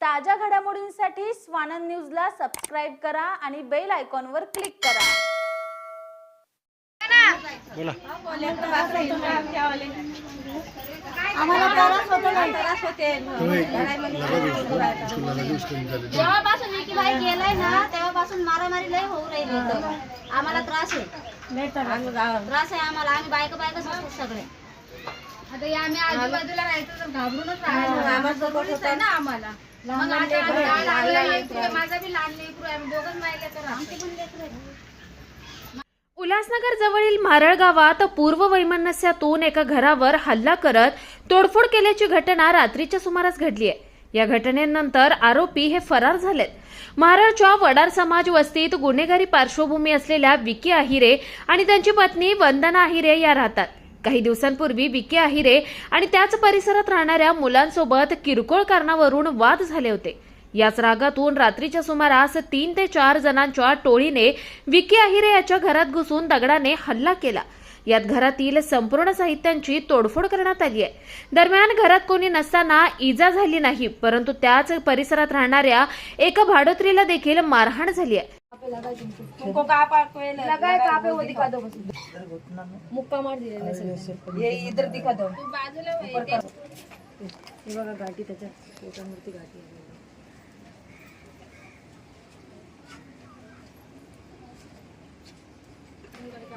ताज्या घडामोडींसाठी स्वानंद न्यूजला सबस्क्राईब करा आणि बेल आयकॉनवर क्लिक करा. बोला. आम्हाला त्रास होतो. ना त्रास होते जेव्हापासून विकी भाई गेलाय ना तेव्हापासून मारामारी लय होऊ राहिली इथं. आम्हाला त्रास आहे. त्रास आहे आम्हाला. आम्ही बायका बायकाच असतो सगळे. आता या आम्ही आजूबाजूला राहायचं तर घाबरूनच राहायचं. आहे ना आम्हाला. मग आता आमचा लहान लेकरू आहे, माझा बी लहान लेकरू आहे. आम्ही दोघंच माहिले तर राहतो. उल्हासनगर जवळील मारळ गावात पूर्व वैमनस्यातून एका घरावर हल्ला करत तोडफोड केल्याची घटना रात्रीच्या सुमारास घडली आहे. या घटनेनंतर आरोपी हे फरार झालेत. मारळच्या वडार समाज वस्तीत गुन्हेगारी पार्श्वभूमी असलेल्या विकी आहिरे आणि त्यांची पत्नी वंदना आहिरे या राहतात. काही दिवसांपूर्वी विके आहिरे आणि त्याच परिसरात राहणाऱ्या मुलांसोबत किरकोळ कारणावरून वाद झाले होते. याच रागातून रात्रीच्या सुमारास तीन ते चार जणांच्या टोळीने विके आहिरे याच्या घरात घुसून दगडाने हल्ला केला. यात घरातील संपूर्ण साहित्यांची तोडफोड करण्यात आली आहे. दरम्यान घरात कोणी नसताना इजा झाली नाही परंतु त्याच परिसरात राहणाऱ्या एका भाडोत्रीला देखील मारहाण झाली आहे.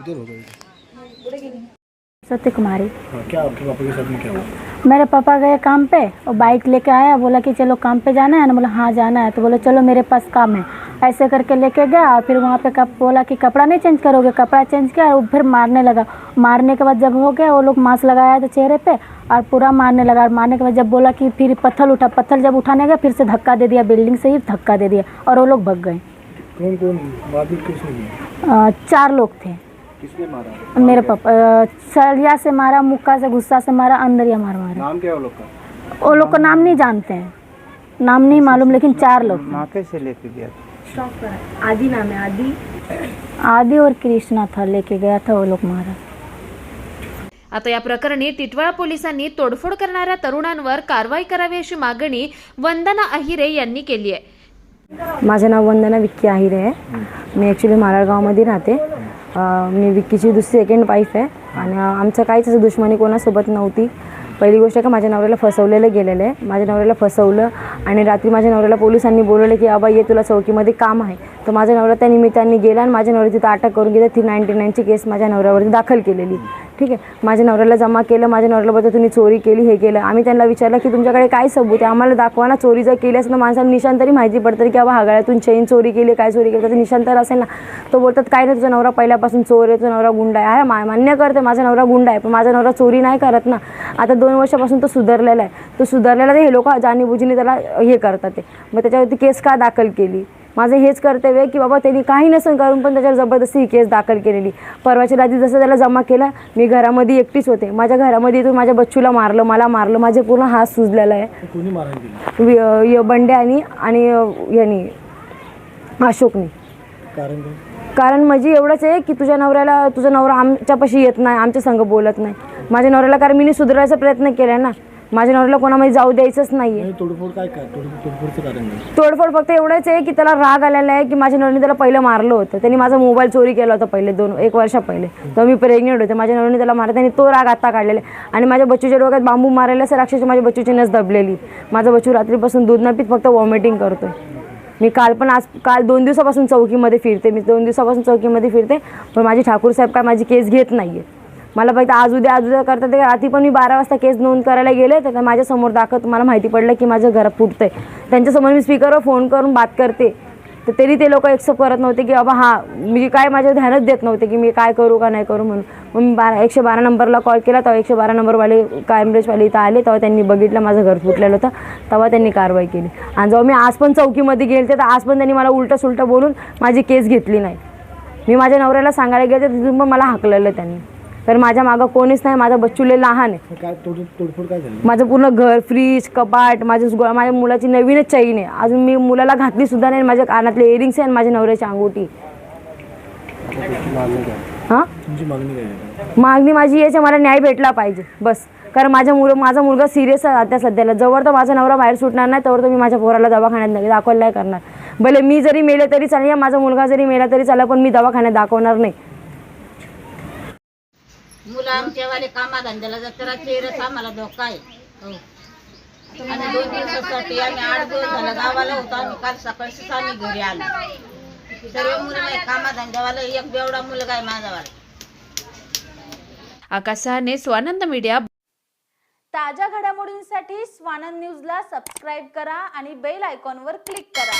इधर हो जाओ सत्य कुमारी हाँ क्या आपके पापा के साथ में क्या हुआ? मेरे पापा गए काम पे और बाइक लेके आया बोला कि चलो काम पे जाना है ना बोला हाँ जाना है तो बोला चलो मेरे पास काम है। ऐसे करके लेके गया और फिर वहाँ पे कप बोला कि कपड़ा नहीं चेंज करोगे कपड़ा चेंज किया और फिर मारने लगा। मारने के बाद जब हो गया वो लोग मास्क लगाया था चेहरे पे और पूरा मारने लगा। और मारने के बाद जब बोला कि फिर पत्थर उठा पत्थर जब उठाने गया फिर से धक्का दे दिया बिल्डिंग से ही धक्का दे दिया और वो लोग भग गए। कौन कौन चार लोग थे। किसने मारा? मेरे पापा सरिया से मारा मुक्का से गुस्सा से मारा अंदर अंदरिया मार मारा। नाम क्या वो लोग का? वो लोग का नाम नहीं जानते हैं। नाम नहीं मालूम लेकिन चार लोग। कैसे लेके गया आदि नाम है आदि आदि और कृष्णा था लेके गया था वो लोग मारा. आता या प्रकरणी टिटवाळा पोलिसांनी तोडफोड करणाऱ्या तरुणांवर कारवाई करावी अशी मागणी वंदना अहिरे यांनी केली आहे. माझं नाव वंदना विक्की आहिरे आहे. मी ॲक्च्युली माराळगावमध्ये राहते. अं, मी विक्कीची दुसरी सेकंड वाईफ आहे. आणि अं, आमचं काहीच असं दुश्मनी कोणासोबत नव्हती. पहिली गोष्ट का माझ्या नवऱ्याला फसवलेलं गेलेलं आहे. माझ्या नवऱ्याला फसवलं आणि रात्री माझ्या नवऱ्याला पोलिसांनी बोलवलं की बाबा ये तुला चौकीमध्ये काम आहे. तर माझ्या नवरा त्या निमित्ताने गेला आणि माझ्या नवऱ्या तिथं अटक करून घेतलं. थ्री नाईन्टी नाईनची केस माझ्या नवऱ्यावरती दाखल केलेली. ठीक आहे. माझ्या नवऱ्याला जमा केलं माझ्या नवऱ्याला बोलतो तुम्ही चोरी केली हे केलं. आम्ही त्यांना विचारलं की तुमच्याकडे काय सबूत आहे? आम्हाला दाखवा ना चोरी जर केली असेल तर माणसाला निशाण तरी माहिती पडतं की बाबा हागाळ्यातून चेन चोरी केली काय चोरी केली त्याचं निशाण तर असेल ना. तो बोलतात काय नाही तुझा नवरा पहिल्यापासून चोर आहे तुझा नवरा गुंड आहे. हा मा- मान्य करते माझा नवरा गुंड आहे पण माझा नवरा चोरी नाही करत ना. आता दोन वर्षापासून तो सुधारलेला आहे. तो सुधारलेला तर हे लोक जाणीबुजीने त्याला हे करतात ते. मग त्याच्यावरती केस का दाखल केली? माझं हेच कर्तव्य आहे की बाबा त्यांनी काही नसून करून पण त्याच्यावर जबरदस्ती ही केस दाखल केलेली. परवाच्या रात्री जसं त्याला जमा केला मी घरामध्ये एकटीच होते. माझ्या घरामध्ये इथून माझ्या बच्चूला मारलं मला मारलं माझे पूर्ण हात सुजलेला आहे. बंडे आणि आणि यांनी अशोकनी. कारण म्हणजे एवढंच आहे की तुझ्या नवऱ्याला तुझा नवरा आमच्यापाशी येत नाही आमच्या संग बोलत नाही. माझ्या नवऱ्याला कारण मी सुधारायचा प्रयत्न केला ना. माझ्या नवऱ्याला कोणामध्ये जाऊ द्यायचंच नाही तोडफोड काय काय तोड तोडफोडचं कारण काय तोडफोड फक्त एवढंच आहे की त्याला राग आलेला आहे की माझ्या नवऱ्याने त्याला पहिलं मारलं होतं. त्यांनी माझा मोबाईल चोरी केला होता पहिले दोन एक वर्षा पहिले. तेव्हा मी प्रेग्नेंट होते. माझ्या नवऱ्याने त्याला मारलं. त्यांनी तो राग आता काढलेला आहे. आणि माझ्या बच्चूच्या डोक्यात बांबू मारायला असं अक्षरशः माझ्या बच्चूची नस दबलेली. माझा बच्चू रात्रीपासून दूध न पित फक्त वॉमिटिंग करतोय. मी काल पण आज काल दोन दिवसापासून चौकीमध्ये फिरते. मी दोन दिवसापासून चौकीमध्ये फिरते. पण माझी ठाकूर साहेब काय माझी केस घेत नाही आहे मला फक्त आज उद्या आज उद्या करतात ते रात्री पण मी बारा वाजता केस नोंद करायला गेले तर माझ्यासमोर दाखवत मला माहिती पडलं की माझं घरात आहे त्यांच्यासमोर मी स्पीकरवर फोन करून बात करते. तर तरी ते लोक एक्सेप्ट करत नव्हते की बाबा हां मी म्हणजे काय माझ्या ध्यानच देत नव्हते की मी काय करू का नाही करू म्हणून. मग मी बारा एकशे बारा नंबरला कॉल केला तेव्हा एकशे बारा नंबरवाले कॅम्ब्रेजवाले इथं आले तेव्हा त्यांनी बघितलं माझं घर फुटलेलं होतं तेव्हा त्यांनी कारवाई केली. आणि जेव्हा मी आज पण चौकीमध्ये गेले तर आज पण त्यांनी मला उलटं सुलटं बोलून माझी केस घेतली नाही. मी माझ्या नवऱ्याला सांगायला गेले तर तिथून पण मला हाकलेलं त्यांनी. तर माझ्या मागं कोणीच नाही माझा बच्चूले लहान आहे. काय तोड तोडफोड काय झाली? माझं पूर्ण घर फ्रीज कपाट माझं सगळं- माझ्या मुलाची नवीनच चैन आहे. अजून मी मुलाला घातली सुद्धा नाही माझ्या कानातले इयरिंग्स आहे आणि माझ्या नवऱ्याची अंगुठी. तुमची मागणी काय? हां? तुमची मागणी काय आहे? मागणी माझी याच्या मला न्याय भेटला पाहिजे बस. कारण माझ्या मुलं माझा मुलगा सिरियस आहे आता सध्याला. जवळ तर माझा नवरा बाहेर सुटणार नाही तवर तर मी माझ्या पोराला दवाखान्यात नाही दाखवायला नाही करणार. भले मी जरी मेले तरी चालेल या माझा मुलगा जरी मेला तरी चालेल पण मी दवाखान्यात दाखवणार नाही. मुलं आमच्यावाले कामाधंद्याला जातात. रात्री आम्हाला धोका आहे. हो. आणि दोन दिवसासाठी आम्ही आठ दिवस झालं गावाला होतो. आम्ही काल सकाळीच आम्ही घरी आलो. सर्व मुलं नाही कामाधंद्यावाला एक बेवडा मुलगा आहे माझावाला आकाश सहाने स्वानंद मीडिया. ताज्या घडामोडींसाठी स्वानंद न्यूजला सबस्क्राईब करा आणि बेल आयकॉनवर क्लिक करा.